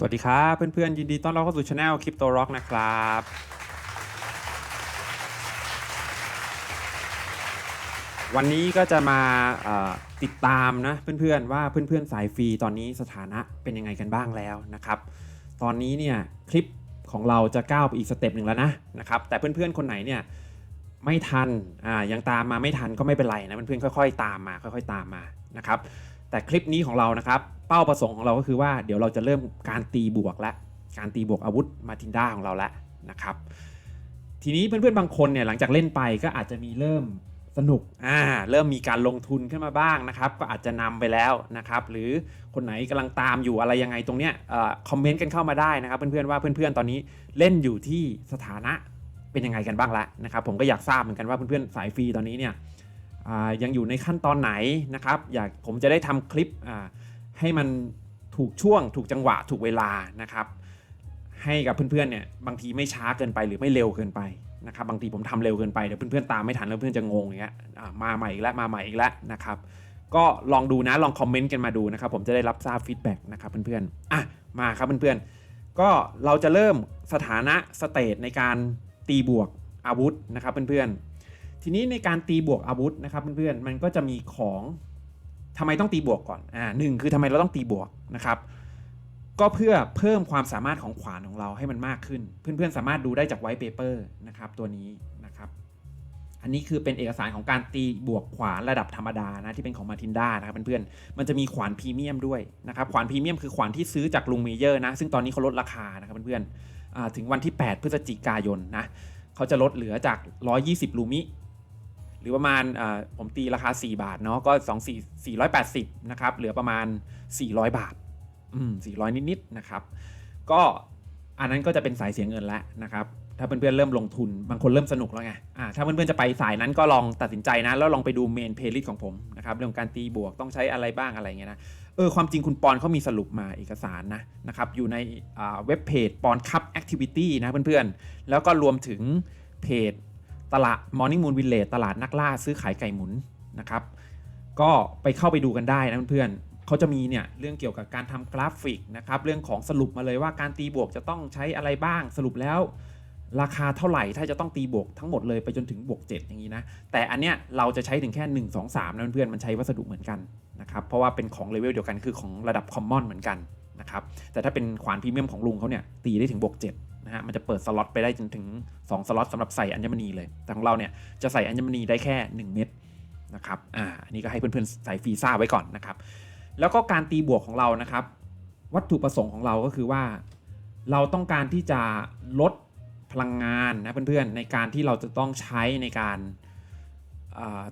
สวัสดีครับเพื่อนๆยินดีต้อนรับเข้าสู่ช anel Crypto Rock นะครับ วันนี้ก็จะมาติดตามนะเพื่อนๆว่าเพื่อนๆสายฟรีตอนนี้สถานะเป็นยังไงกันบ้างแล้วนะครับ ตอนนี้เนี่ยคลิปของเราจะก้าวไปอีกสเต็ปหนึ่งแล้วนะนะครับแต่เพื่อนๆคนไหนเนี่ยไม่ทันอ่ายังตามมาไม่ทันก็ไม่เป็นไรนะเพื่อนๆค่อย ๆ ตามมาค่อย ๆ ตามมานะครับ แต่คลิปนี้ของเรานะครับ เป้าประสงค์ของเราก็คือว่าเดี๋ยวเราจะเริ่มการตีบวกและการตีบวกอาวุธมาทินด้าของเราแล้วนะครับ ทีนี้เพื่อนๆบางคนเนี่ยหลังจากเล่นไปก็อาจจะมีเริ่มสนุกอ่าเริ่มมีการลงทุนขึ้นมาบ้างนะครับ ก็อาจจะนำไปแล้วนะครับ หรือคนไหนกำลังตามอยู่อะไรยังไงตรงเนี้ยคอมเมนต์กันเข้ามาได้นะครับเพื่อนๆว่าเพื่อนๆตอนนี้เล่นอยู่ที่สถานะเป็นยังไงกันบ้างละนะครับ ผมก็อยากทราบเหมือนกันว่าเพื่อนๆสายฟรีตอนนี้เนี่ย ยังอยู่ในขั้นตอนไหนนะครับอยากผมจะได้ทำคลิปให้มันถูกช่วงถูกจังหวะถูกเวลานะครับ ให้กับเพื่อนๆเนี่ยบางทีไม่ช้าเกินไปหรือไม่เร็วเกินไปนะครับบางทีผมทำเร็วเกินไปเดี๋ยวเพื่อนๆตามไม่ทันแล้วเพื่อนจะงงอย่างเงี้ยมาใหม่อีกแล้วมาใหม่อีกแล้วนะครับก็ลองดูนะลองคอมเมนต์กันมาดูนะครับผมจะได้รับทราบฟีดแบ็กนะครับเพื่อนๆอะมาครับเพื่อนๆ ก็เราจะเริ่มสถานะสเตจในการตีบวกอาวุธนะครับเพื่อนๆ ทีนี้ในการตีบวกอาวุธนะครับเพื่อนๆมันก็จะมีของทำไมต้องตีบวกก่อนอ่าหนึ่งคือทำไมเราต้องตีบวกนะครับก็เพื่อเพิ่มความสามารถของขวานของเราให้มันมากขึ้น เพื่อนๆสามารถดูได้จากไวท์เปเปอร์นะครับตัวนี้นะครับอันนี้คือเป็นเอกสารของการตีบวกขวานระดับธรรมดานะที่เป็นของมาทินด้านะครับเพื่อนๆมันจะมีขวานพรีเมียมด้วยนะครับขวานพรีเมียมคือขวานที่ซื้อจากลุงเมเยอร์นะซึ่งตอนนี้เขาลดราคานะครับเพื่อนๆอ่าถึงวันที่ 8 พฤศจิกายนนะเขาจะลดเหลือจาก 120 ลูมิ รือประมาณผมตีราคา 4 บาทเนาะก็ 2 4 480 นะครับ เหลือประมาณ 400 บาท อืม 400 นิดๆนะครับ ก็อันนั้นก็จะเป็นสายเสียเงินแล้วนะครับ ถ้าเพื่อนๆเริ่มลงทุนบางคนเริ่มสนุกแล้วไงอ่าถ้าเพื่อนๆจะไปสายนั้นก็ลองตัดสินใจนะ แล้วลองไปดูเมนเพลย์ลิสต์ของผมนะครับเรื่องการตีบวกต้องใช้อะไรบ้างอะไรเงี้ยนะเออความจริงคุณปอนเขามีสรุปมาเอกสารนะนะครับอยู่ในเว็บเพจปอนคัพแอคทิวิตี้นะเพื่อนๆ แล้วก็รวมถึงเพจ ตลาด Morning Moon Village ตลาดนักล่าซื้อขายไก่หมุนนะครับ ก็ไปเข้าไปดูกันได้นะเพื่อนๆเขาจะมีเนี่ยเรื่องเกี่ยวกับการทำกราฟิกนะครับเรื่องของสรุปมาเลยว่าการตีบวกจะต้องใช้อะไรบ้างสรุปแล้วราคาเท่าไหร่ถ้าจะต้องตีบวกทั้งหมดเลยไปจนถึงบวก 7 อย่างนี้นะ แต่อันเนี้ยเราจะใช้ถึงแค่ 1 2 3 นะเพื่อนๆมันใช้วัสดุเหมือนกันนะครับ เพราะว่าเป็นของเลเวลเดียวกันคือของระดับคอมมอนเหมือนกันนะครับ แต่ถ้าเป็นขวานพรีเมียมของลุงเขาเนี่ยตีได้ถึงบวก 7 นะฮะมันจะเปิดสล็อตไปได้จนถึง 2 สล็อตสำหรับใส่อัญมณีเลย แต่ของเราเนี่ยจะใส่อัญมณีได้แค่ 1 เม็ดนะครับอ่าอันนี้ก็ให้เพื่อนๆใส่ฟรีซ่าไว้ก่อนนะครับ แล้วก็การตีบวกของเรานะครับ วัตถุประสงค์ของเราก็คือว่า เราต้องการที่จะลดพลังงานนะเพื่อนๆในการที่เราจะต้องใช้ในการ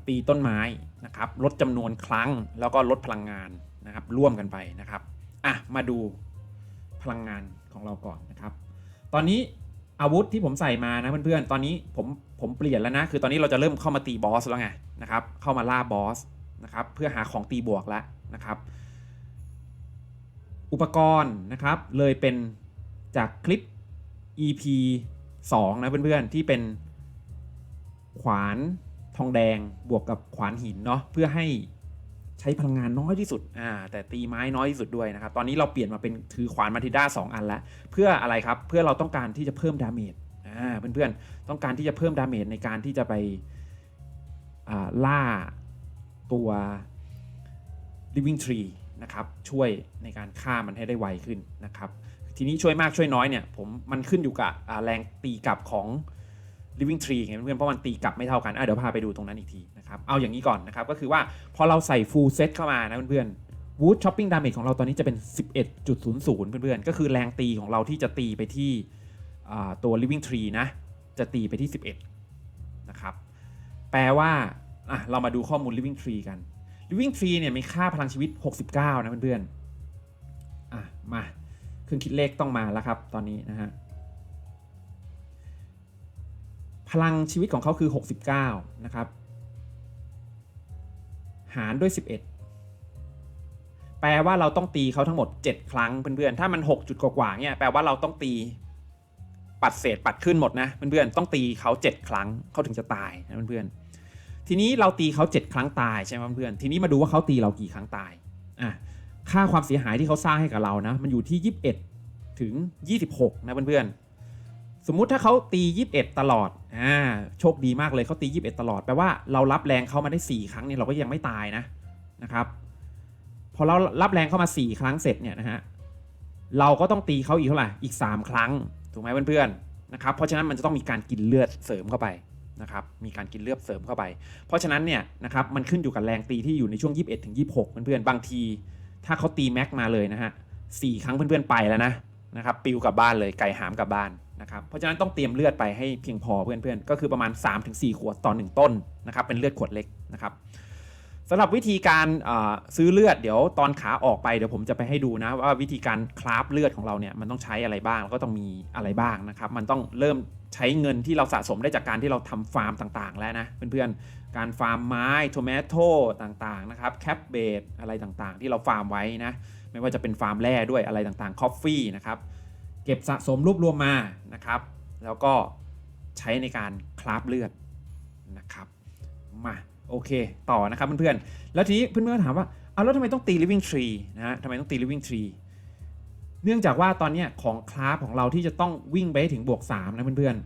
ตีต้นไม้นะครับลดจำนวนครั้งแล้วก็ลดพลังงานนะครับร่วมกันไปนะครับอะมาดูพลังงานของเราก่อนนะครับ ตอนนี้อาวุธที่ผมใส่มานะเพื่อนๆ ตอนนี้ผมผมเปลี่ยนแล้วนะ คือตอนนี้เราจะเริ่มเข้ามาตีบอสแล้วไงนะครับ เข้ามาล่าบอสนะครับ เพื่อหาของตีบวกแล้วนะครับ อุปกรณ์นะครับเลยเป็นจากคลิป EP 2 นะเพื่อนๆ ที่เป็นขวานทองแดงบวกกับขวานหินเนาะเพื่อให้ ช้พลังงานน้อยที่สุดอ่าแต่ตีไม้น้อยที่สุดด้วยนะครับ ตอนนี้เราเปลี่ยนมาเป็นถือขวานมาทิด้า2อันแล้ว เพื่ออะไรครับ เพื่อเราต้องการที่จะเพิ่มดาเมจอ่าเพื่อนๆ ต้องการที่จะเพิ่มดาเมจในการที่จะไปอ่าล่าตัว living tree นะครับช่วยในการฆ่ามันให้ได้ไวขึ้นนะครับ ทีนี้ช่วยมากช่วยน้อยเนี่ยผมมันขึ้นอยู่กับแรงตีกลับของ living tree ไงเพื่อนเพราะมันตีกลับไม่เท่ากันอะเดี๋ยวพาไปดูตรงนั้นอีกทีนะครับเอาอย่างนี้ก่อนนะครับก็คือว่าพอเราใส่ full set เข้ามานะเพื่อนๆ wood chopping damage ของเราตอนนี้จะเป็น 11.00 เพื่อนๆ ก็คือแรงตีของเราที่จะตีไปที่ตัว living tree นะจะตีไปที่ 11 นะครับ แปลว่าอะเรามาดูข้อมูล living tree กัน living tree เนี่ยมีค่าพลังชีวิต 69 นะเพื่อนๆอะมาเครื่องคิดเลขต้องมาแล้วครับตอนนี้นะฮะ ลังชีวิตของเขาคือ 69 นะครับ หารด้วย 11 แปลว่าเราต้องตีเขาทั้งหมด 7 ครั้งเพื่อนๆ ถ้ามัน 6 จุดกว่าๆเนี่ยแปลว่าเราต้องตีปัดเศษปัดขึ้นหมดนะเพื่อนๆต้องตีเขา 7 ครั้งเขาถึงจะตายนะเพื่อนๆ ทีนี้เราตีเขา 7 ครั้งตายใช่ไหมเพื่อนๆ ทีนี้มาดูว่าเขาตีเรากี่ครั้งตายอะค่าความเสียหายที่เขาสร้างให้กับเรานะมันอยู่ที่ 21 ถึง 26 นะเพื่อนๆ สมมุติถ้าเขาตี 21 ตลอด อ่า โชคดีมากเลยเขาตี 21 ตลอด แปลว่าเรารับแรงเขามาได้ 4 ครั้งเนี่ยเราก็ยังไม่ตายนะ นะครับ พอเรารับแรงเข้ามา 4 ครั้งเสร็จเนี่ยนะฮะ เราก็ต้องตีเขาอีกเท่าไหร่ อีก 3 ครั้ง ถูกไหมเพื่อนๆ นะครับ เพราะฉะนั้นมันจะต้องมีการกินเลือดเสริมเข้าไปนะครับ มีการกินเลือดเสริมเข้าไป เพราะฉะนั้นเนี่ยนะครับ มันขึ้นอยู่กับแรงตีที่อยู่ในช่วง 21ถึง26 เพื่อนๆ บางที ถ้าเขาตีแม็กมาเลยนะฮะสี่ครั้งเพื่อนๆไปแล้วนะนะครับ ปิวกลับบ้านเลย ไก่หามกลับบ้าน นะครับเพราะฉะนั้นต้องเตรียมเลือดไปให้เพียงพอเพื่อนๆก็คือประมาณ 3-4 ขวดต่อ 1 ต้นนะครับเป็นเลือดขวดเล็กนะครับสำหรับวิธีการซื้อเลือดเดี๋ยวตอนขาออกไปเดี๋ยวผมจะไปให้ดูนะว่าวิธีการคราฟเลือดของเราเนี่ยมันต้องใช้อะไรบ้างแล้วก็ต้องมีอะไรบ้างนะครับมันต้องเริ่มใช้เงินที่เราสะสมได้จากการที่เราทำฟาร์มต่างๆ แล้วนะเพื่อนๆการฟาร์มไม้ทเมโต้ต่างๆนะครับแคปเบดอะไรต่างๆ ที่เราฟาร์มไว้นะไม่ว่าจะเป็นฟาร์มแร่ด้วยอะไรต่างๆคอฟฟี่นะครับ เก็บสะสมรวบรวมมานะครับ แล้วก็ใช้ในการคราฟเลือดนะครับมาโอเคต่อนะครับเพื่อนๆแล้วทีนี้เพื่อนๆถามว่าเอาแล้วทำไมต้องตี living tree นะฮะทำไมต้องตี living tree เนื่องจากว่าตอนนี้ของคราฟของเราที่จะต้องวิ่งไปถึงบวก 3 นะเพื่อน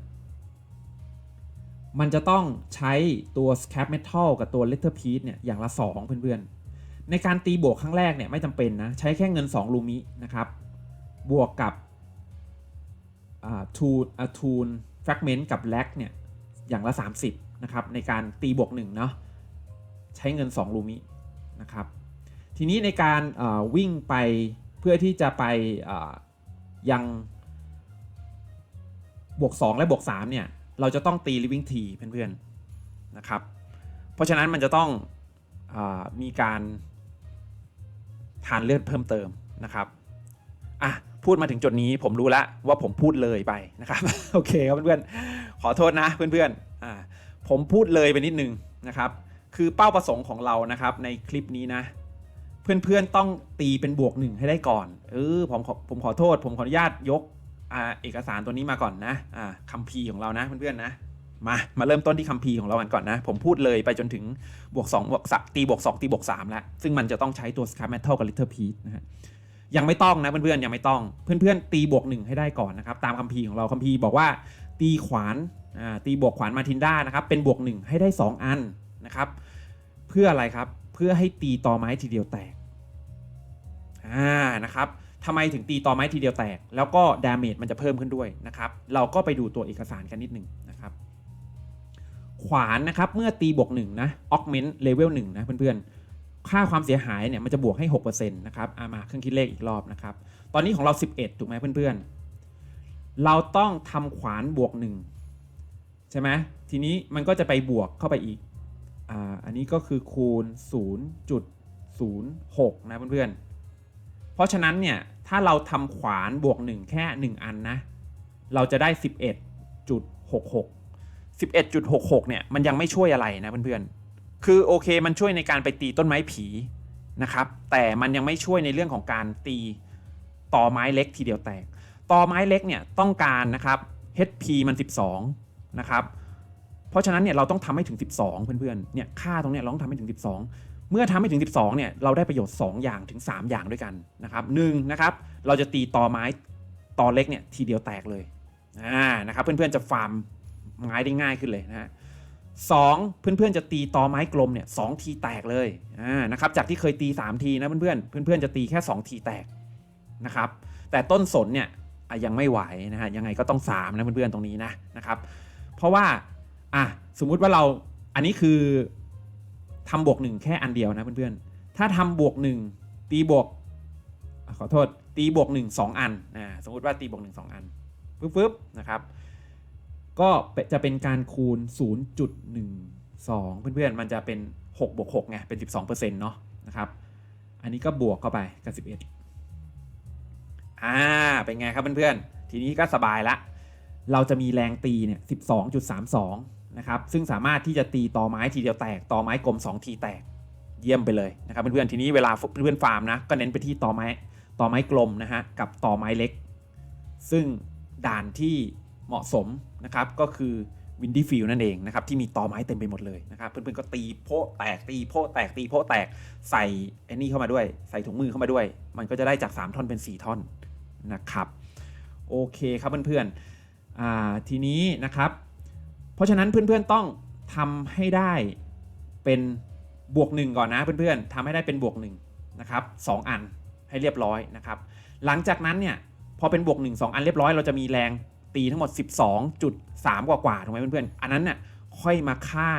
ๆ มันจะต้องใช้ตัว scrap metal กับตัว letter piece เนี่ยอย่างละ 2 เพื่อนๆ ในการตีบวกครั้งแรกเนี่ยไม่จำเป็นนะ ใช้แค่เงิน 2 ลูมินะครับ บวกกับ ทูนทูนแฟกเมนต์กับแลกเนี่ยอย่างละ 30นะครับในการตีบวก1เนาะใช้เงิน 2 ลูมินะครับทีนี้ในการวิ่งไปเพื่อที่จะไปยังบวก 2 และบวก3เนี่ยเราจะต้องตี living t เพื่อนๆนะครับเพราะฉะนั้นมันจะต้องอมีการทานเลือดเพิ่มเติมนะครับ พูดมาถึงจุดนี้ผมรู้แล้วว่าผมพูดเลยไปนะครับโอเคครับเพื่อนๆขอโทษนะเพื่อนๆอ่าผมพูดเลยไปนิดนึงนะครับคือเป้าประสงค์ของเรานะครับในคลิปนี้นะ เพื่อนๆต้องตีเป็นบวกหนึ่งให้ได้ก่อนเออผมขอผมขอโทษ ผมขออนุญาตยกอเอกสารตัวนี้มาก่อนนะคัมภีร์ของเรานะเพื่อนๆนะมามาเริ่มต้นที่คัมภีร์ของเรากันก่อนนะ ผมพูดเลยไปจนถึงบวก2บวก3ตีบวก2ตีบวก3แล้ว ซึ่งมันจะต้องใช้ตัว scrap metal กับ little piece นะฮะ ยังไม่ต้องนะเพื่อนๆยังไม่ต้อง เพื่อนๆตีบวกหนึ่งให้ได้ก่อนนะครับตามคัมภีร์ของเราคัมภีร์บอกว่า ตีขวานอ่าตีบวกขวานมาทินด้านะครับเป็นบวกหนึ่งให้ได้ 2 อันนะครับ เพื่ออะไรครับเพื่อให้ตีต่อไม้ทีเดียวแตกอ่านะครับทำไมถึงตีต่อไม้ทีเดียวแตก แล้วก็ดาเมจมันจะเพิ่มขึ้นด้วยนะครับเราก็ไปดูตัวเอกสารกันนิดหนึ่งนะครับขวานนะครับเมื่อตีบวกหนึ่งนะออกเมนต์เลเวลหนึ่งนะเพื่อนๆ ค่าความเสียหายเนี่ยมันจะบวกให้6%นะครับอามาเครื่องคิดเลขอีกรอบนะครับ ตอนนี้ของเรา 11 ถูกไหมเพื่อนๆ เราต้องทำขวานบวก 1 ใช่ไหมทีนี้มันก็จะไปบวกเข้าไปอีกอ่าอันนี้ก็คือคูณ 0.06 นะเพื่อนๆ เพราะฉะนั้นเนี่ยถ้าเราทำขวานบวก 1 แค่ 1 อันนะ เราจะได้ 11.66 11.66 เนี่ยมันยังไม่ช่วยอะไรนะเพื่อนๆ คือโอเคมันช่วยในการไปตีต้นไม้ผีนะครับ แต่มันยังไม่ช่วยในเรื่องของการตีต่อไม้เล็กทีเดียวแตก ต่อไม้เล็กเนี่ยต้องการนะครับ HP มัน 12 นะครับ เพราะฉะนั้นเนี่ยเราต้องทำให้ถึง 12 เพื่อนๆ เนี่ยค่าตรงเนี้ยเราต้องทำให้ถึง 12 เมื่อทำให้ถึง 12 เนี่ยเราได้ประโยชน์ 2 อย่างถึง 3 อย่างด้วยกันนะครับหนึ่งนะครับเราจะตีต่อไม้ต่อเล็กเนี่ยทีเดียวแตกเลยอ่านะครับเพื่อนๆจะฟาร์มไม้ได้ง่ายขึ้นเลยนะฮะ สองเพื่อนๆจะตีตอไม้กลมเนี่ยสองทีแตกเลยอ่านะครับจากที่เคยตี 3 ทีนะเพื่อนๆเพื่อนๆจะตีแค่ 2 ทีแตกนะครับแต่ต้นสนเนี่ยยังไม่ไหวนะฮะยังไงก็ต้อง 3 นะเพื่อนๆตรงนี้นะนะครับเพราะว่าอะสมมุติว่าเราอันนี้คือทำบวกหนึ่งแค่อันเดียวนะเพื่อนๆถ้าทำบวกหนึ่งตีบวกขอโทษตีบวกหนึ่งสองอันอ่าสมมุติว่าตีบวกหนึ่งสองอันปึ๊บๆนะครับ ก็จะเป็นการคูณ 0.12 เพื่อนๆ มันจะเป็น6บวก6ไง เป็น 12%เนาะนะครับ อันนี้ก็บวกเข้าไปกับ 11 อ่า เป็นไงครับเพื่อนๆ ทีนี้ก็สบายละ เราจะมีแรงตีเนี่ย 12.32 นะครับ ซึ่งสามารถที่จะตีต่อไม้ทีเดียวแตก ต่อไม้กลม 2 ทีแตก เยี่ยมไปเลยนะครับเพื่อนๆ ทีนี้เวลาเพื่อนๆฟาร์มนะ ก็เน้นไปที่ต่อไม้ ต่อไม้กลมนะฮะ กับต่อไม้เล็ก ซึ่งด่านที่ เหมาะสมนะครับก็คือวินดี้ฟิลนั่นเองนะครับที่มีตอไม้เต็มไปหมดเลยนะครับเพื่อนๆก็ตีโพะแตกตีโพะแตกตีโพะแตกใส่ไอ้นี่เข้ามาด้วย ใส่ถุงมือเข้ามาด้วย มันก็จะได้จาก 3 ท่อนเป็น 4 ท่อนนะครับโอเคครับเพื่อนๆอ่าทีนี้นะครับ เพราะฉะนั้นเพื่อนๆต้องทำให้ได้เป็นบวกหนึ่งก่อนนะเพื่อนๆทำให้ได้เป็นบวกหนึ่งนะครับสองอันให้เรียบร้อยนะครับหลังจากนั้นเนี่ยพอเป็นบวก1 2 อันเรียบร้อยเราจะมีแรง ตีทั้งหมด 12.3 กว่ากว่าๆถูกไหมเพื่อนๆ อันนั้นเนี่ยค่อยมาฆ่า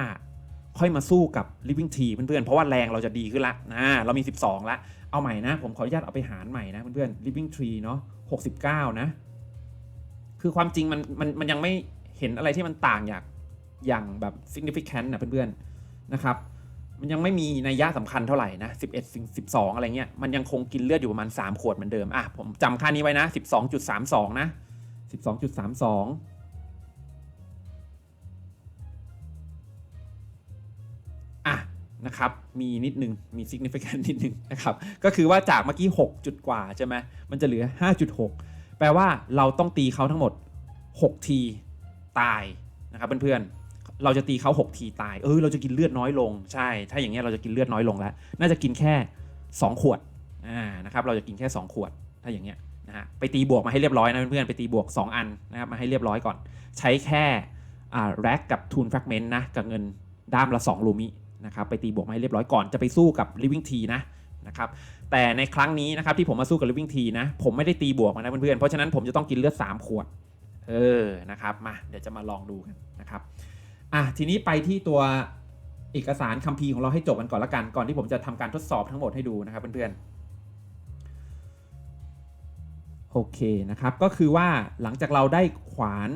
ค่อยมาสู้กับ living t เพื่อนๆ เพราะว่าแรงเราจะดีขึ้นละนะเรามี 12 ละ เอาใหม่นะ ผมขออนุญาตเอาไปหารใหม่นะเพื่อนๆ living tree เนาะ69 นะ คือความจริงมันมันมันยังไม่เห็นอะไรที่มันต่างอย่างอย่างแบบ significant นะเพื่อนๆ นะครับมันยังไม่มีนัยยะสำคัญเท่าไหร่นะ 11 12 อะไรเงี้ย มันยังคงกินเลือดอยู่ประมาณ 3 ขวดเหมือนเดิม อะ ผมจำค่านี้ไว้นะ 12.32 นะ 12.32 อะนะครับ มีนิดนึง มี significant นิดนึงนะครับ ก็คือว่าจากเมื่อกี้ 6 จุดกว่าใช่ไหมมันจะเหลือ 5.6 แปลว่าเราต้องตีเขาทั้งหมด 6 ทีตายนะครับเพื่อนๆ เราจะตีเขา 6 ทีตาย เออเราจะกินเลือดน้อยลง ใช่ ถ้าอย่างเงี้ยเราจะกินเลือดน้อยลงแล้ว น่าจะกินแค่ 2 ขวด อ่า นะครับ เราจะกินแค่ 2 ขวด ถ้าอย่างเงี้ย นะฮะไปตีบวกมาให้เรียบร้อยนะเพื่อนๆไปตีบวก 2 อันนะครับมาให้เรียบร้อยก่อน ใช้แค่แร็กกับทูนแฟกเมนต์นะกับเงินด้ามละ 2 ลูมินะครับไปตีบวกมาให้เรียบร้อยก่อนจะไปสู้กับ living t นะนะครับแต่ในครั้งนี้นะครับที่ผมมาสู้กับ living t นะผมไม่ได้ตีบวกมานะเพื่อนๆเพราะฉะนั้นผมจะต้องกินเลือด 3 ขวดเออนะครับมาเดี๋ยวจะมาลองดูกันนะครับอะทีนี้ไปที่ตัวเอกสารคัมภีร์ของเราให้จบกันก่อนละกันก่อนที่ผมจะทำการทดสอบทั้งหมดให้ดูนะครับเพื่อนๆ โอเคนะครับก็คือว่าหลังจากเราได้ขวาน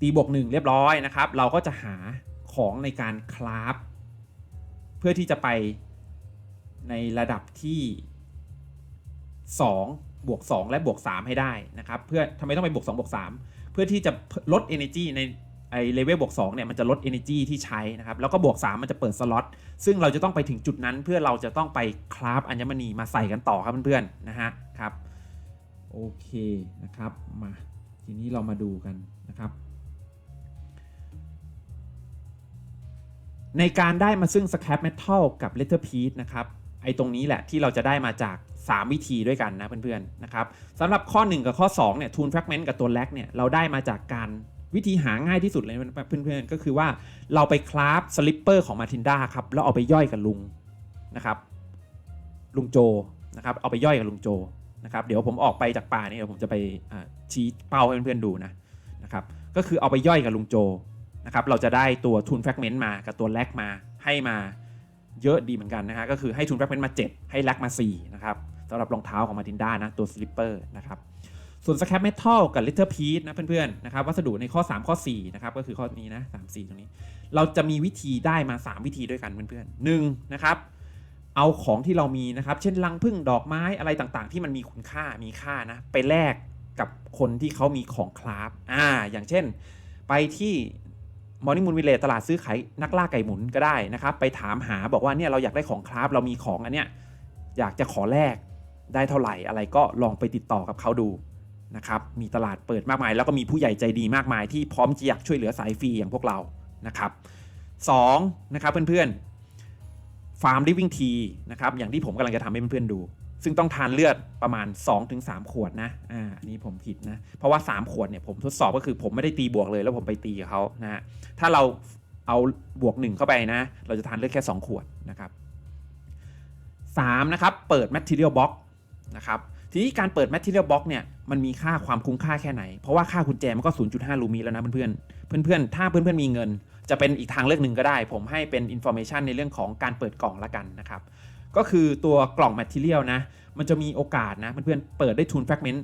ตีบวกหนึ่งเรียบร้อยนะครับ เราก็จะหาของในการคราฟเพื่อที่จะไปในระดับที่2บวก2และบวก3ให้ได้นะครับ เพื่อทำไมต้องไปบวก2บวก3เพื่อที่จะลด energy ในไอเลเวลบวก2เนี่ยมันจะลด energy ที่ใช้นะครับ แล้วก็บวก 3 มันจะเปิดสล็อตซึ่งเราจะต้องไปถึงจุดนั้นเพื่อเราจะต้องไปคราฟอัญมณีมาใส่กันต่อครับเพื่อนๆนะฮะครับ โอเคนะครับมาทีนี้เรามาดูกันนะครับ ในการได้มาซึ่ง scrap metal กับ letter piece นะครับไอ้ตรงนี้แหละที่เราจะได้มาจาก 3 วิธีด้วยกันนะเพื่อนๆนะครับสำหรับข้อ 1 กับข้อ2เนี่ย tool fragment กับตัว lag เนี่ยเราได้มาจากการวิธีหาง่ายที่สุดเลยเพื่อนๆก็คือว่าเราไปคราฟสลิปเปอร์ของมาทินดาครับแล้วเอาไปย่อยกับลุงนะครับลุงโจนะครับเอาไปย่อยกับลุงโจ นะครับเดี๋ยวผมออกไปจากป่านี่เดี๋ยวผมจะไปชี้เป้าให้เพื่อนๆดูนะนะครับก็คือเอาไปย่อยกับลุงโจนะครับเราจะได้ตัวทุนแฟกเมนต์มากับตัวแลกมาให้มาเยอะดีเหมือนกันนะฮะก็คือให้ทุนแฟกเมนต์มา 7 ให้แลกมา4นะครับสำหรับรองเท้าของมาตินด้านะตัวสลิปเปอร์นะครับส่วนสแครปเมทัลกับลิตเติ้ลพีซนะเพื่อนๆนะครับวัสดุในข้อ 3 ข้อ4นะครับก็คือข้อนี้นะ3 4 ตรงนี้ เราจะมีวิธีได้มา 3 วิธีด้วยกันเพื่อนๆหนึ่งนะครับ เอาของที่เรามีนะครับ เช่นลังพึ่งดอกไม้อะไรต่างๆ ที่มันมีคุณค่ามีค่านะ ไปแลกกับคนที่เขามีของคราฟอ่า อย่างเช่น ไปที่มอร์นิ่งมูนวิเลตลาดซื้อขายนักล่าไก่หมุนก็ได้นะครับ ไปถามหาบอกว่าเนี่ยเราอยากได้ของคราฟเรามีของอันเนี้ยอยากจะขอแลกได้เท่าไหร่อะไรก็ลองไปติดต่อกับเขาดูนะครับมีตลาดเปิดมากมาย แล้วก็มีผู้ใหญ่ใจดีมากมายที่พร้อมจะอยากช่วยเหลือสายฟรีอย่างพวกเรานะครับสองนะครับเพื่อนๆ ฟาร์มลิฟวิ่งทีนะครับอย่างที่ผมกำลังจะทำให้เพื่อนๆดู ซึ่งต้องทานเลือดประมาณ 2-3 ขวดนะอ่าอันนี้ผมผิดนะเพราะว่า 3 ขวดเนี่ยผมทดสอบก็คือผมไม่ได้ตีบวกเลย แล้วผมไปตีกับเขานะฮะถ้าเราเอาบวก 1 เข้าไปนะ เราจะทานเลือดแค่ 2 ขวดนะครับ3นะครับเปิด material box นะครับทีนี้การเปิด material box เนี่ยมันมีค่าความคุ้มค่าแค่ไหน เพราะว่าค่ากุญแจมันก็ 0.5 ลูมิแล้วนะเพื่อนๆเพื่อนๆถ้าเพื่อนๆมีเงิน จะเป็นอีกทางเลือกหนึ่งก็ได้ ผมให้เป็น information ในเรื่องของการเปิดกล่องละกันนะครับ ก็คือตัวกล่อง material นะ มันจะมีโอกาสนะเพื่อนๆเปิดได้ทุน fragment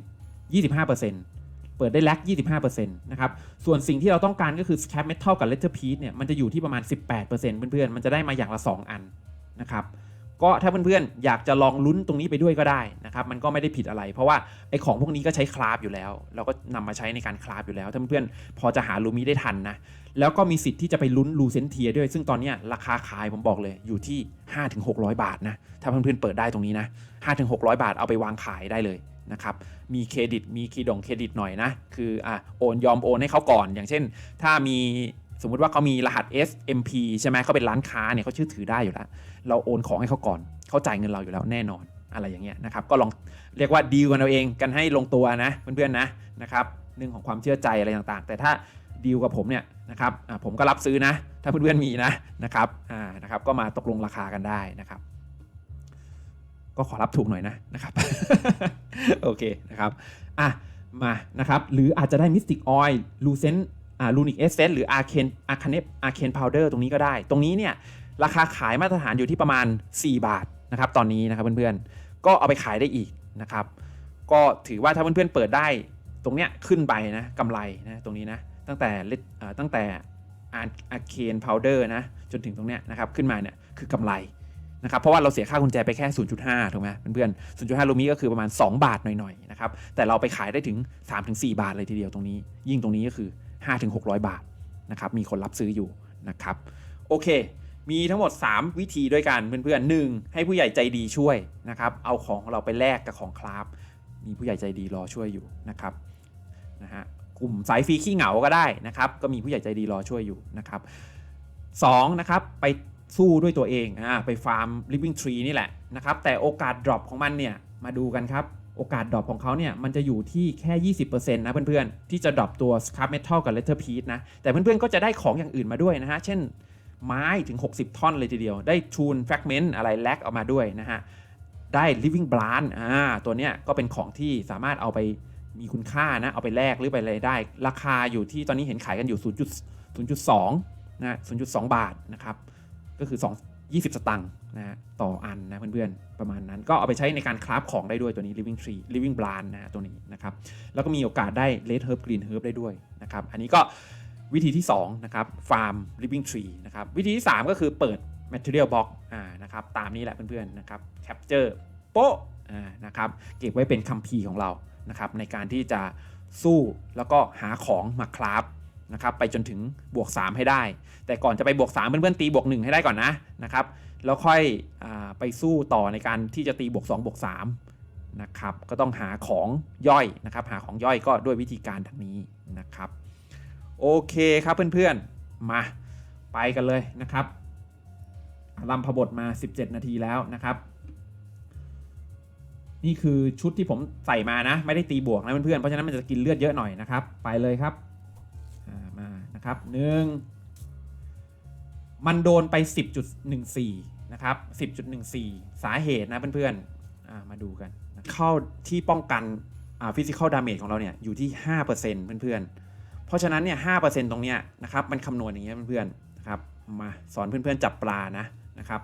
25%เปิดได้แลก25%นะครับส่วนสิ่งที่เราต้องการก็คือ scrap metal กับ letter piece เนี่ยมันจะอยู่ที่ประมาณ 18%เพื่อนๆมันจะได้มาอย่างละ 2 อันนะครับ ก็ถ้าเพื่อนๆอยากจะลองลุ้นตรงนี้ไปด้วยก็ได้นะครับมันก็ไม่ได้ผิดอะไร เพราะว่าไอ้ของพวกนี้ก็ใช้คราฟอยู่แล้ว เราก็นำมาใช้ในการคราฟอยู่แล้ว ถ้าเพื่อนๆพอจะหาลูมิได้ทันนะแล้วก็มีสิทธิ์ที่จะไปลุ้นลูเซนเทียด้วย ซึ่งตอนนี้ราคาขายผมบอกเลยอยู่ที่ 5-600 บาทนะถ้าเพื่อนๆเปิดได้ตรงนี้นะ5-600 บาทเอาไปวางขายได้เลยนะครับมีเครดิตมีคีย์ดงเครดิตหน่อยนะคืออะโอนยอมโอนให้เขาก่อน อย่างเช่น ถ้ามีสมมุติว่าเขามีรหัส SMP ใช่ไหมเขาเป็นร้านค้าเนี่ยเขาเชื่อถือได้อยู่แล้ว เราโอนของให้เขาก่อนเขาจ่ายเงินเราอยู่แล้วแน่นอนอะไรอย่างเงี้ยนะครับ ก็ลองเรียกว่าดีลกันเอาเองกันให้ลงตัวนะเพื่อนๆนะนะครับเรื่องของความเชื่อใจอะไรต่างๆ แต่ถ้าดีลกับผมเนี่ยนะครับผมก็รับซื้อนะ ถ้าเพื่อนๆมีนะนะครับอ่านะครับก็มาตกลงราคากันได้นะครับ ก็ขอรับถูกหน่อยนะนะครับโอเคนะครับอะมานะครับหรืออาจจะได้ Mystic Oil Lucent อ่า Runic Essence หรือ Arcane Arcane Arcane Powder ตรงนี้ก็ได้ ตรงนี้เนี่ย ราคาขายมาตรฐานอยู่ที่ประมาณ 4 บาทนะครับตอนนี้นะครับเพื่อนๆ ก็เอาไปขายได้อีกนะครับ ก็ถือว่าถ้าเพื่อนๆเปิดได้ตรงเนี้ยขึ้นไปนะกำไรนะตรงนี้นะตั้งแต่ Lit- อ่าตั้งแต่ Arcane Powder นะจนถึงตรงเนี้ยนะครับขึ้นมาเนี่ยคือกำไรนะครับเพราะว่าเราเสียค่ากุญแจไปแค่ 0.5 ถูกไหมเพื่อนๆ 0.5 ลูมิก็คือประมาณ 2 บาทหน่อยๆ นะครับ แต่เราไปขายได้ถึง 3-4 บาทเลยทีเดียวตรงนี้ ยิ่งตรงนี้ก็คือ 5-600 บาทนะครับ มีคนรับซื้ออยู่นะครับ โอเค มีทั้งหมด 3 วิธีด้วยกันเพื่อนๆหนึ่งให้ผู้ใหญ่ใจดีช่วยนะครับเอาของของเราไปแลกกับของคราฟมีผู้ใหญ่ใจดีรอช่วยอยู่นะครับนะฮะกลุ่มสายฟรีขี้เหงาก็ได้นะครับ ก็มีผู้ใหญ่ใจดีรอช่วยอยู่นะครับสองนะครับไปสู้ด้วยตัวเองอ่าไปฟาร์ม living tree นี่แหละนะครับแต่โอกาส drop ของมันเนี่ยมาดูกันครับโอกาส drop ของเขาเนี่ยมันจะอยู่ที่แค่ 20%นะเพื่อนๆ ที่จะ drop ตัว scrap metal กับ letter piece นะ แต่เพื่อนๆ ก็จะได้ของอย่างอื่นมาด้วยนะฮะ เช่น ไม้ถึง 60 ท่อนเลยทีเดียว ได้ tune fragment อะไรแลกออกมาด้วยนะฮะ ได้ living branch อ่าตัวเนี้ยก็เป็นของที่สามารถเอาไปมีคุณค่านะ เอาไปแลกหรือไปอะไรได้ ราคาอยู่ที่ตอนนี้เห็นขายกันอยู่ 0. 0.2นะ0.2 บาทนะครับ ก็คือ 2 20 สตังค์นะฮะต่ออันนะเพื่อนๆ ประมาณนั้นก็เอาไปใช้ในการคราฟของได้ด้วยตัวนี้ living tree living brand นะตัวนี้นะครับ แล้วก็มีโอกาสได้ red herb green herb ได้ด้วยนะครับ อันนี้ก็ วิธีที่2นะครับ farm living tree นะครับวิธีที่ 3 ก็คือเปิด material box อ่านะครับตามนี้แหละเพื่อนๆนะครับ capture โป๊ะอ่านะครับเก็บไว้เป็นคัมภีร์ของเรานะครับในการที่จะสู้แล้วก็หาของมาคราฟนะครับไปจนถึงบวก 3 ให้ได้ แต่ก่อนจะไปบวก 3 เพื่อนๆตีบวก 1 ให้ได้ก่อนนะนะครับแล้วค่อยอไปสู้ต่อในการที่จะตีบวก 2 บวก3นะครับก็ต้องหาของย่อยนะครับหาของย่อยก็ด้วยวิธีการทางนี้นะครับ โอเคครับเพื่อนๆ มาไปกันเลยนะครับลำพบทมา 17 นาทีแล้วนะครับ นี่คือชุดที่ผมใส่มานะ ไม่ได้ตีบวกนะเพื่อนๆ เพราะฉะนั้นมันจะกินเลือดเยอะหน่อยนะครับ ไปเลยครับามานะครับหนึ่งมันโดนไป 10.14 นะครับ 10.14 สาเหตุนะเพื่อนๆอ่ามาดูกัน เข้าที่ป้องกันฟิสิกอลดาเมจของเราเนี่ยอยู่ที่ 5%เพื่อนๆ เพราะฉะนั้นเนี่ย5%ตรงเนี้ยนะครับมันคำนวณอย่างเงี้ยเพื่อนๆนะครับมาสอนเพื่อนๆจับปลานะนะครับ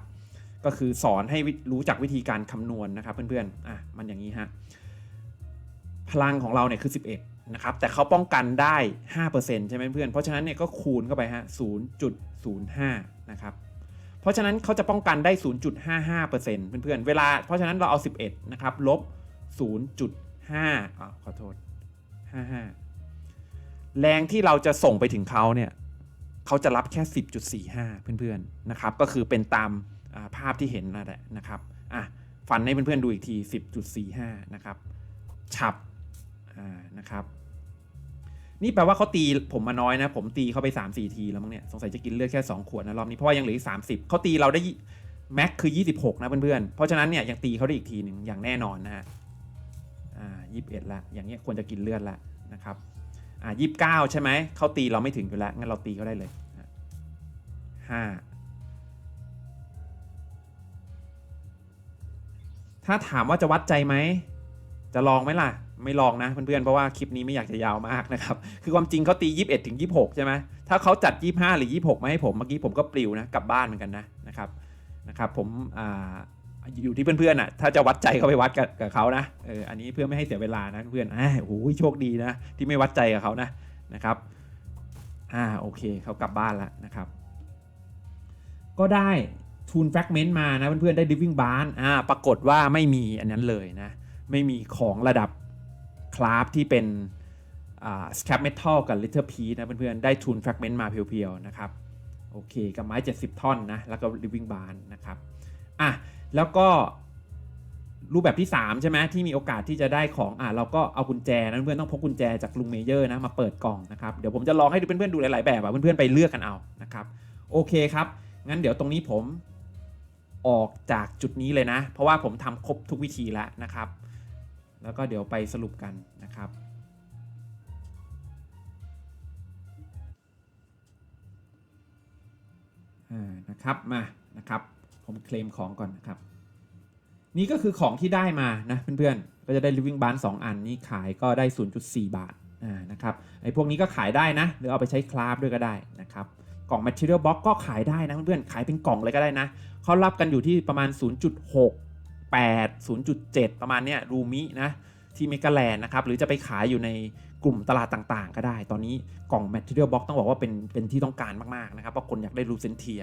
ก็คือสอนให้รู้จักวิธีการคำนวณนะครับเพื่อนๆอะมันอย่างนี้ฮะพลังของเราเนี่ยคือ 11นะครับแต่เขาป้องกันได้ 5%ใช่ไหมเพื่อนเพราะฉะนั้นเนี่ยก็คูณเข้าไปฮะ0.05นะครับเพราะฉะนั้นเขาจะป้องกันได้ 0.55%เพื่อนๆเวลาเพราะฉะนั้นเราเอา 11นะครับลบ0.5อ่าขอโทษ 55 แรงที่เราจะส่งไปถึงเขาเนี่ยเขาจะรับแค่ 10.45 เพื่อนๆนะครับ ก็คือเป็นตามาภาพที่เห็นนั่นแหละนะครับอะฟันให้เพื่อนๆดูอีกที 10.45 นะครับฉับอ่านะครับ นี่แปลว่าเขาตีผมมาน้อยนะ ผมตีเขาไป 3 4 ทีแล้วมั้งเนี่ยสงสัยจะกินเลือดแค่ 2 ขวดนะรอบนี้เพราะว่ายังเหลืออีก 30เขาตีเราได้แม็กคือ 26 นะเพื่อนๆ เพราะฉะนั้นเนี่ยยังตีเขาได้อีกทีหนึ่งอย่างแน่นอนนะฮะ อ่า 21 ละ อย่างเงี้ยควรจะกินเลือดละนะครับ อ่า29ใช่ไหมเขาตีเราไม่ถึงอยู่แล้ว งั้นเราตีเขาได้เลยห้าถ้าถามว่าจะวัดใจไหม จะลองไหมล่ะ ไม่ลองนะเพื่อนๆ เพราะว่าคลิปนี้ไม่อยากจะยาวมากนะครับ คือความจริงเขาตี 21 ถึง 26 ใช่ไหม ถ้าเขาจัด 25 หรือ 26 มาให้ผม เมื่อกี้ผมก็ปลิวนะ กลับบ้านเหมือนกันนะนะครับ นะครับ ผมอ่า อยู่ที่เพื่อนๆอะถ้าจะวัดใจก็ไปวัดกับกับเขานะเอออันนี้เพื่อไม่ให้เสียเวลานะเพื่อนอ่าโอ้โหโชคดีนะ ที่ไม่วัดใจกับเขานะนะครับอ่าโอเคเขากลับบ้านแล้วนะครับ ก็ได้ทูนแฟกเมนต์มานะเพื่อนๆได้ living barn อ่าปรากฏว่าไม่มีอันนั้นเลยนะ ไม่มีของระดับคลาฟที่เป็นอ่า scrap metal กับ little piece นะเพื่อนๆได้ทูนแฟกเมนต์มาเพียวๆนะครับโอเคกับไม้ 70 ท่อนนะแล้วก็ living barn นะครับอะ แล้วก็รูปแบบที่ 3 ใช่ไหมที่มีโอกาสที่จะได้ของอะเราก็เอากุญแจนะเพื่อนต้องพกกุญแจจากลุงเมเยอร์นะมาเปิดกล่องนะครับเดี๋ยวผมจะลองให้เพื่อนๆดูหลายๆแบบอะเพื่อนๆไปเลือกกันเอานะครับโอเคครับ งั้นเดี๋ยวตรงนี้ผมออกจากจุดนี้เลยนะ เพราะว่าผมทำครบทุกวิธีแล้วนะครับ แล้วก็เดี๋ยวไปสรุปกันนะครับ อ่า นะครับ มา นะครับ ผมเคลมของก่อนนะครับ นี่ก็คือของที่ได้มานะเพื่อนๆ ก็จะได้ living bar 2 อันนี่ขายก็ได้ 0.4 บาทอ่านะครับไอ้พวกนี้ก็ขายได้นะ หรือเอาไปใช้คราฟด้วยก็ได้นะครับกล่อง material box ก็ขายได้นะเพื่อนๆ ขายเป็นกล่องเลยก็ได้นะเขารับกันอยู่ที่ประมาณ 0.6 8 0.7 ประมาณเนี้ยรูมินะที่เมกาแลนนะครับหรือจะไปขายอยู่ในกลุ่มตลาดต่างๆ ก็ได้ ตอนนี้กล่อง material box ต้องบอกว่าเป็นเป็นที่ต้องการมากๆนะครับเพราะคนอยากได้รูเซนเทีย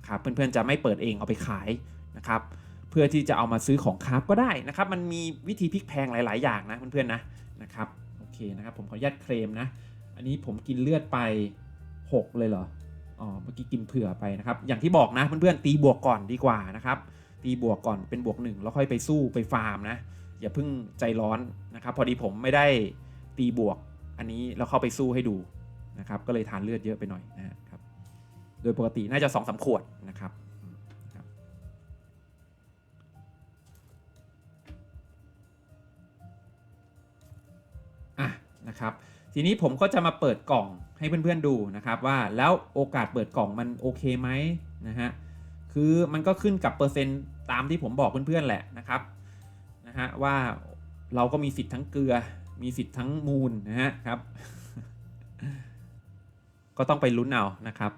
นะครับเพื่อนๆจะไม่เปิดเองเอาไปขายนะครับเพื่อที่จะเอามาซื้อของคราฟก็ได้นะครับ มันมีวิธีพลิกแพงหลาย ๆ อย่างนะเพื่อนๆนะนะครับโอเคนะครับผมขออนุญาตเคลมนะ อันนี้ผมกินเลือดไป 6 เลยเหรออ๋อเมื่อกี้กินเผื่อไปนะครับ อย่างที่บอกนะเพื่อนๆตีบวกก่อนดีกว่านะครับ ตีบวกก่อนเป็นบวกหนึ่งแล้วค่อยไปสู้ไปฟาร์มนะอย่าเพิ่งใจร้อนนะครับ พอดีผมไม่ได้ตีบวกอันนี้แล้วเข้าไปสู้ให้ดูนะครับ ก็เลยทานเลือดเยอะไปหน่อยนะครับโดยปกติน่าจะ2อสขวด นะครับอะนะครับ ทีนี้ผมก็จะมาเปิดกล่องให้เพื่อนๆดูนะครับว่าแล้วโอกาสเปิดกล่องมันโอเคไหมนะฮะคือมันก็ขึ้นกับเปอร์เซ็นต์ตามที่ผมบอกเพื่อนๆแหละนะครับนะฮะว่าเราก็มีสิทธิ์ทั้งเกลือ มีสิทธิ์ทั้งมูลนะฮะครับ ก็ต้องไปลุ้นเอานะครับ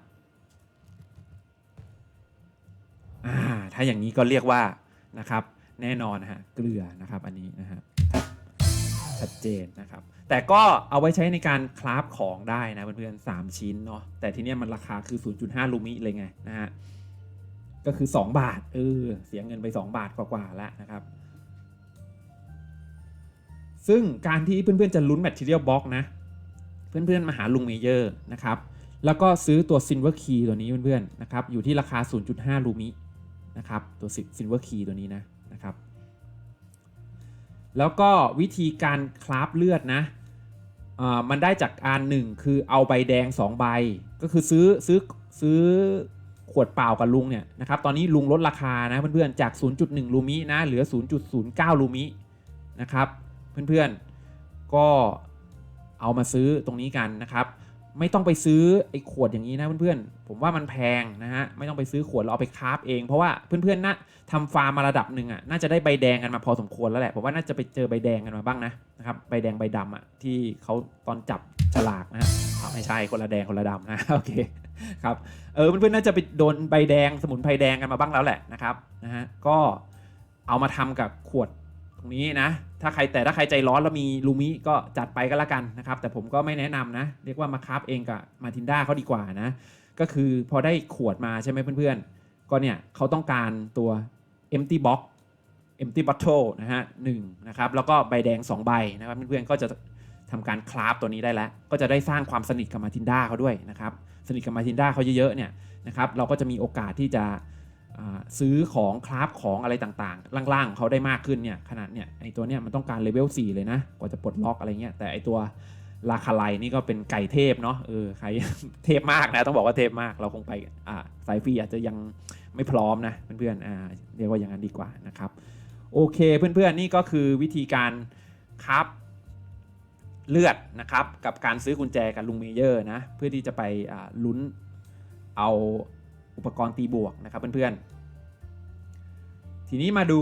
ถ้าอย่างนี้ก็เรียกว่านะครับแน่นอนฮะเกลือนะครับอันนี้นะฮะชัดเจนนะครับ แต่ก็เอาไว้ใช้ในการคราฟของได้นะเพื่อนๆ3ชิ้นเนาะแต่ทีเนี้ยมันราคาคือ 0.5 ลูมิเลยไงนะฮะก็คือ 2 บาทเออเสียเงินไป 2 บาทกว่าๆแล้วนะครับ ซึ่งการที่เพื่อนๆจะลุ้น Material Box นะเพื่อนๆมาหาลุงเมเยอร์นะครับ แล้วก็ซื้อตัว Silver Key ตัวนี้เพื่อนๆนะครับอยู่ที่ราคา 0.5 ลูมิ นะครับ ตัว Silver Key ตัวนี้นะนะครับ แล้วก็วิธีการคราฟเลือดนะมันได้จากอันหนึ่งคือเอาใบแดง 2 ใบ ก็คือซื้อซื้อซื้อขวดเปล่ากับลุงเนี่ยนะครับ ตอนนี้ลุงลดราคานะเพื่อนๆจาก 0.1 ลูมินะเหลือ 0.09 ลูมินะครับ เพื่อนๆก็เอามาซื้อตรงนี้กันนะครับ ไม่ต้องไปซื้อไอ้ขวดอย่างนี้นะเพื่อนๆ ผมว่ามันแพงนะฮะ ไม่ต้องไปซื้อขวดแล้วเอาไปคราฟเอง เพราะว่าเพื่อนๆนะทำฟาร์มมาระดับหนึ่งอะ น่าจะได้ใบแดงกันมาพอสมควรแล้วแหละ ผมว่าน่าจะไปเจอใบแดงกันมาบ้างนะนะครับ ใบแดงใบดำอะที่เขาตอนจับฉลากนะฮะไม่ใช่คนละแดงคนละดำนะโอเคครับ เออเพื่อนๆน่าจะไปโดนใบแดงสมุนไพรแดงกันมาบ้างแล้วแหละนะครับนะฮะ ก็เอามาทำกับขวด รงนี้นะ ถ้าใครแต่ถ้าใครใจร้อนแล้วมีลูมิก็จัดไปก็แล้วกันนะครับ แต่ผมก็ไม่แนะนำนะ เรียกว่ามาคราฟเองกับมาทินด้าเขาดีกว่านะ ก็คือพอได้ขวดมาใช่ไหมเพื่อนๆ ก็เนี่ยเขาต้องการตัว empty box empty bottle นะฮะหนึ่งนะครับ แล้วก็ใบแดง 2 ใบนะครับเพื่อนๆ ก็จะทำการคราฟตัวนี้ได้แล้ว ก็จะได้สร้างความสนิทกับมาทินด้าเขาด้วยนะครับ สนิทกับมาทินด้าเขาเยอะๆ เนี่ยนะครับ เราก็จะมีโอกาสที่จะ ซื้อของคราฟของอะไรต่างๆ ล่างๆของเขาได้มากขึ้นเนี่ยขนาดเนี่ยไอตัวเนี่ยมันต้องการเลเวล4เลยนะ กว่าจะปลดล็อกอะไรเงี้ยแต่ไอตัวราคาไลนี่ก็เป็นไก่เทพเนาะเออใครเทพมากนะต้องบอกว่าเทพมากเราคงไปอ่าสายฟรีอาจจะยังไม่พร้อมนะเพื่อนๆอ่าเรียกว่าอย่างนั้นดีกว่านะครับโอเคเพื่อนๆนี่ก็คือวิธีการคราฟเลือดนะครับกับการซื้อกุญแจกับลุงเมเยอร์นะเพื่อที่จะไปอ่าลุ้นเอา อุปกรณ์ตีบวกนะครับเพื่อนๆ ทีนี้มาดู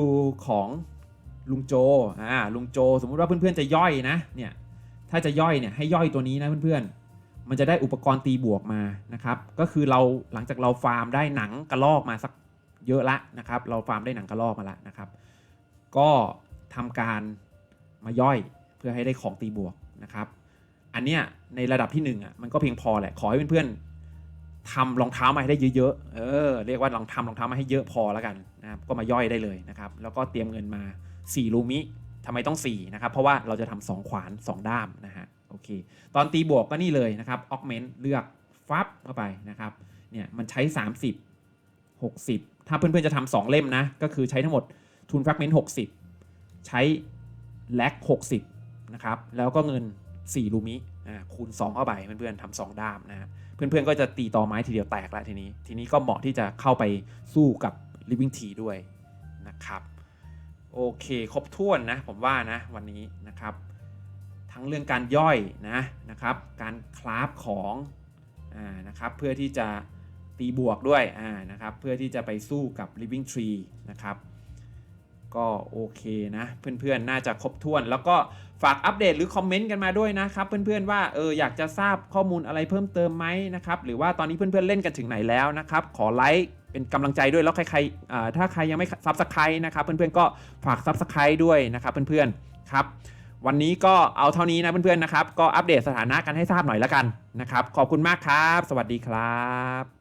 ของลุงโจ อ่า ลุงโจ สมมุติว่าเพื่อนๆจะย่อยนะ เนี่ย ถ้าจะย่อยเนี่ยให้ย่อยตัวนี้นะเพื่อนๆ มันจะได้อุปกรณ์ตีบวกมานะครับ ก็คือเราหลังจากเราฟาร์มได้หนังกระลอกมาสักเยอะละนะครับ เราฟาร์มได้หนังกระลอกมาละนะครับ ก็ทำการมาย่อยเพื่อให้ได้ของตีบวกนะครับ อันเนี้ยในระดับที่หนึ่งอะมันก็เพียงพอแหละ ขอให้เพื่อนๆ ทำรองเท้ามาให้ได้เยอะๆ เออ เรียกว่าลองทำรองเท้ามาให้เยอะพอแล้วกันนะครับ ก็มาย่อยได้เลยนะครับ แล้วก็เตรียมเงินมา 4 ลูมิทำไมต้อง 4 นะครับ เพราะว่าเราจะทำ2ขวาน 2 ด้ามนะฮะ โอเค ตอนตีบวกก็นี่เลยนะครับ ออกเมนต์เลือกฟับเข้าไปนะครับ เนี่ยมันใช้ 30 60 ถ้าเพื่อนๆจะทำ2เล่มนะ ก็คือใช้ทั้งหมดทุนแฟกเมนต์60 ใช้แลก60 นะครับ แล้วก็เงิน 4 ลูมิ อ่า คูณ 2 เข้าไป เพื่อนๆทำสองด้ามนะฮะ เพื่อนๆก็จะตีต่อไม้ทีเดียวแตกแล้วทีนี้ ทีนี้ก็เหมาะที่จะเข้าไปสู้กับ Living Tea ด้วยนะครับโอเค ครบถ้วนนะผมว่านะวันนี้นะครับ ทั้งเรื่องการย่อยนะนะครับ การคราฟของอ่านะครับเพื่อที่จะตีบวกด้วยอ่านะครับเพื่อที่จะไปสู้กับ Living Tree นะครับ ก็โอเคนะเพื่อนๆน่าจะครบถ้วน แล้วก็ฝากอัปเดตหรือคอมเมนต์กันมาด้วยนะครับเพื่อนๆว่าเอออยากจะทราบข้อมูลอะไรเพิ่มเติมไหมนะครับหรือว่าตอนนี้เพื่อนๆเล่นกันถึงไหนแล้วนะครับขอไลค์เป็นกำลังใจด้วยแล้วใครๆถ้าใครยังไม่ซับสไครต์นะครับเพื่อนๆก็ฝากซับสไครต์ด้วยนะครับเพื่อนๆครับวันนี้ก็เอาเท่านี้นะเพื่อนๆนะครับก็อัปเดตสถานะกันให้ทราบหน่อยละกันนะครับขอบคุณมากครับ สวัสดีครับ